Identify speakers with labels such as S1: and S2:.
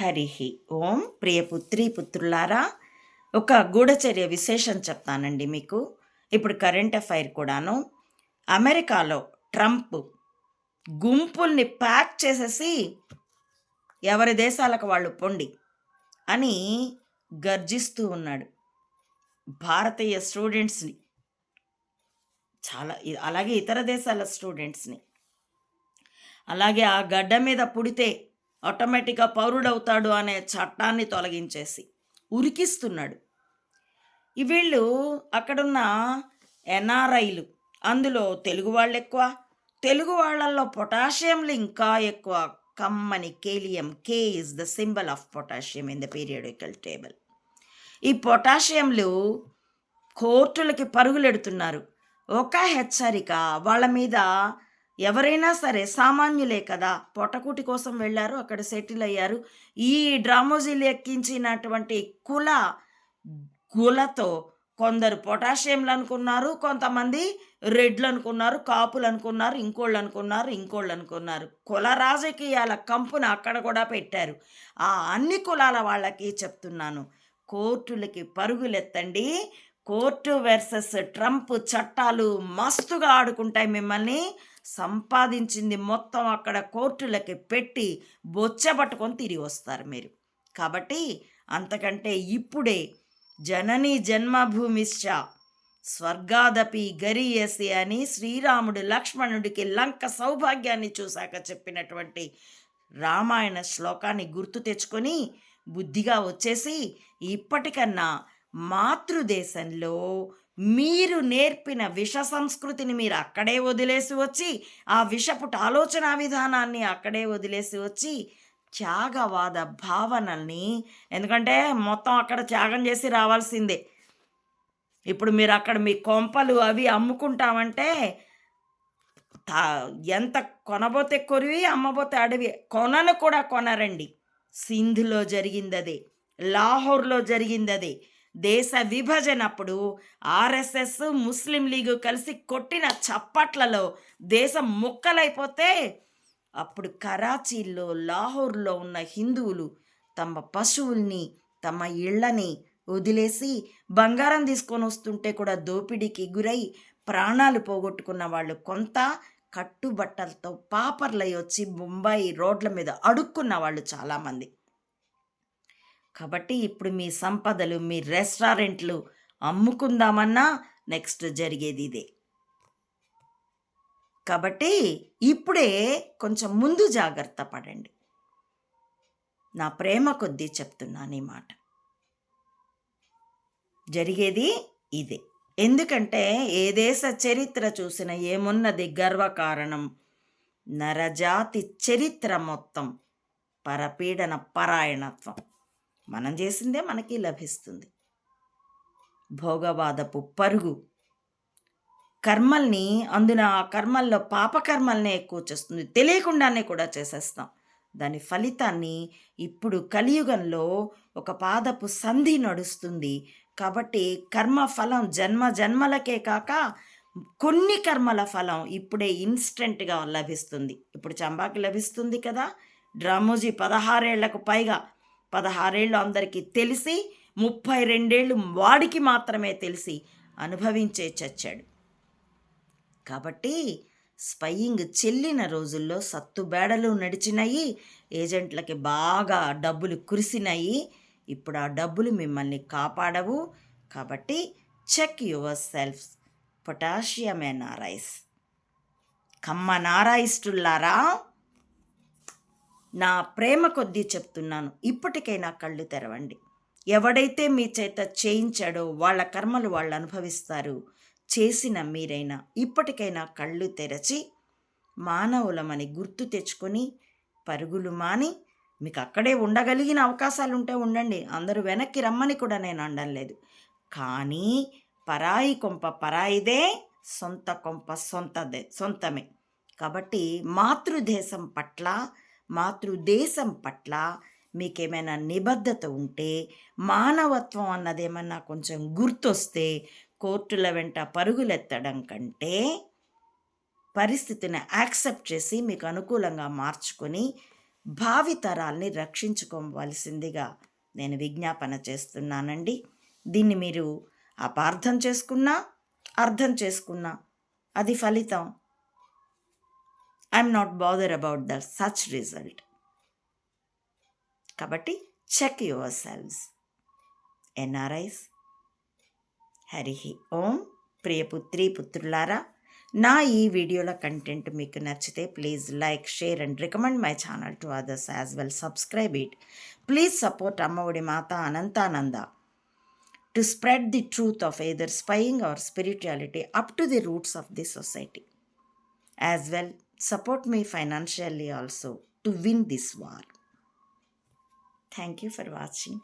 S1: హరి ఓం ప్రియ పుత్రి పుత్రులారా ఒక గూఢచర్య విశేషం చెప్తానండి మీకు. ఇప్పుడు కరెంట్ అఫైర్ కూడాను. అమెరికాలో ట్రంప్ గుంపుల్ని ప్యాక్ చేసేసి ఎవరి దేశాలకు వాళ్ళు పొండి అని గర్జిస్తూ ఉన్నాడు. భారతీయ స్టూడెంట్స్ని. చాలా అలాగే ఇతర దేశాల స్టూడెంట్స్ని. అలాగే ఆ గడ్డ మీద పుడితే ఆటోమేటిక్గా పౌరుడవుతాడు అనే చట్టాన్ని తొలగించేసి ఉరికిస్తున్నాడు. వీళ్ళు అక్కడున్న ఎన్ఆర్ఐలు అందులో తెలుగు వాళ్ళు ఎక్కువ తెలుగు వాళ్ళల్లో పొటాషియంలు ఇంకా ఎక్కువ. కమ్మని kalium K is the symbol of potassium in the periodical table ఈ పొటాషియంలు కోర్టులకి పరుగులెడుతున్నారు. ఒక హెచ్చరిక వాళ్ళ మీద ఎవరైనా సరే సామాన్యులే కదా. పొటకూటి కోసం వెళ్ళారు అక్కడ సెటిల్ అయ్యారు. ఈ డ్రామోజీలు ఎక్కించినటువంటి కుల కులతో కొందరు పొటాషియంలు అనుకున్నారు కొంతమంది రెడ్లు అనుకున్నారు కాపులు అనుకున్నారు ఇంకోళ్ళు అనుకున్నారు ఇంకోళ్ళు అనుకున్నారు. కుల రాజకీయాల కంపున అక్కడ కూడా పెట్టారు. ఆ అన్ని కులాల వాళ్ళకి చెప్తున్నాను. కోర్టులకి పరుగులెత్తండి. కోర్టు వర్సెస్ ట్రంప్ చట్టాలు మస్తుగా ఆడుకుంటాయి మిమ్మల్ని. సంపాదించింది మొత్తం అక్కడ కోర్టులకి పెట్టి బొచ్చబట్టుకొని తిరిగి వస్తారు మీరు. కాబట్టి అంతకంటే ఇప్పుడే జనని జన్మభూమిశ్చ స్వర్గాదపి గరియసి అని శ్రీరాముడు లక్ష్మణుడికి లంక సౌభాగ్యాన్ని చూశాక చెప్పినటువంటి రామాయణ శ్లోకాన్ని గుర్తు తెచ్చుకొని బుద్ధిగా వచ్చేసి ఇప్పటికన్నా మాతృదేశంలో మీరు నేర్పిన విష సంస్కృతిని మీరు అక్కడే వదిలేసి వచ్చి ఆ విషపుట ఆలోచన విధానాన్ని అక్కడే వదిలేసి వచ్చి త్యాగవాద భావనల్ని ఎందుకంటే మొత్తం అక్కడ త్యాగం చేసి రావాల్సిందే. ఇప్పుడు మీరు అక్కడ మీ కొంపలు అవి అమ్ముకుంటామంటే తా- ఎంత కొనబోతే కొరివి అమ్మబోతే అడవి కొనను కూడా కొనరండి. సింధులో జరిగింది అదే లాహోర్లో జరిగింది అదే దేశ విభజన అప్పుడు ఆర్ఎస్ఎస్ ముస్లిం లీగ్ కలిసి కొట్టిన చప్పట్లలో దేశం ముక్కలైపోతే అప్పుడు కరాచీలో లాహోర్లో ఉన్న హిందువులు తమ పశువుల్ని తమ ఇళ్ళని వదిలేసి బంగారం తీసుకొని వస్తుంటే కూడా దోపిడీకి గురై ప్రాణాలు పోగొట్టుకున్న వాళ్ళు కొంత కట్టుబట్టలతో పాపర్లై వచ్చి ముంబై రోడ్ల మీద అడుక్కున్న వాళ్ళు చాలామంది. కాబట్టి ఇప్పుడు మీ సంపదలు మీ రెస్టారెంట్లు అమ్ముకుందామన్నా నెక్స్ట్ జరిగేది ఇదే. కాబట్టి ఇప్పుడే కొంచెం ముందు జాగ్రత్త పడండి. నా ప్రేమ కొద్దీ చెప్తున్నాను ఈ మాట. జరిగేది ఇదే. ఎందుకంటే ఏ దేశ చరిత్ర చూసినా ఏమున్నది గర్వకారణం? నరజాతి చరిత్ర మొత్తం పరపీడన పరాయణత్వం. మనం చేసిందే మనకి లభిస్తుంది. భోగవాదపు పరుగు. కర్మల్ని అందున ఆ కర్మల్లో పాపకర్మల్నే ఎక్కువ చేస్తుంది. తెలియకుండానే కూడా చేసేస్తాం. దాని ఫలితాన్ని ఇప్పుడు కలియుగంలో ఒక పాదపు సంధి నడుస్తుంది. కాబట్టి కర్మ ఫలం జన్మ జన్మలకే కాక కొన్ని కర్మల ఫలం ఇప్పుడే ఇన్స్టెంట్గా లభిస్తుంది. ఇప్పుడు చంబాకి లభిస్తుంది కదా? డ్రామోజీ పదహారేళ్ళకు పైగా పదహారేళ్ళు అందరికీ తెలిసి ముప్పై రెండేళ్ళు వాడికి మాత్రమే తెలిసి అనుభవించే చచ్చాడు. కాబట్టి స్పయింగ్ చెల్లిన రోజుల్లో సత్తుబేడలు నడిచినాయి ఏజెంట్లకి బాగా డబ్బులు కురిసినాయి. ఇప్పుడు ఆ డబ్బులు మిమ్మల్ని కాపాడవు. కాబట్టి check yourself potassium NRIs Kamma నారాయిస్టుల్లారా నా ప్రేమ కొద్దీ చెప్తున్నాను. ఇప్పటికైనా కళ్ళు తెరవండి. ఎవడైతే మీ చేత చేయించాడో వాళ్ళ కర్మలు వాళ్ళు అనుభవిస్తారు. చేసిన మీరైనా ఇప్పటికైనా కళ్ళు తెరచి మానవులమని గుర్తు తెచ్చుకొని పరుగులు మాని మీకు అక్కడే ఉండగలిగిన అవకాశాలు ఉంటే ఉండండి. అందరూ వెనక్కి రమ్మని కూడా నేను అనడం లేదు. కానీ పరాయి కొంప పరాయిదే సొంత కొంప సొంతదే సొంతమే. కాబట్టి మాతృదేశం పట్ల మాతృదేశం పట్ల మీకేమైనా నిబద్ధత ఉంటే మానవత్వం అన్నదేమన్నా కొంచెం గుర్తొస్తే కోర్టుల వెంట పరుగులెత్తడం కంటే పరిస్థితిని యాక్సెప్ట్ చేసి మీకు అనుకూలంగా మార్చుకొని భావితరాల్ని రక్షించుకోవలసిందిగా నేను విజ్ఞాపన చేస్తున్నానండి. దీన్ని మీరు అపార్థం చేసుకున్నా అర్థం చేసుకున్నా అది ఫలితం. I'm not bother about the such result కాబట్టి check yourselves NRIs Hari Om ప్రియపుత్రి పుత్రులారా నా ఈ వీడియోల కంటెంట్ మీకు నచ్చితే please like share and recommend my channel to others as well subscribe it please support Ammaodi Mata Anantananda. To spread the truth of either spying or spirituality up to the roots of the society as well support me financially also to win this war. Thank you for watching.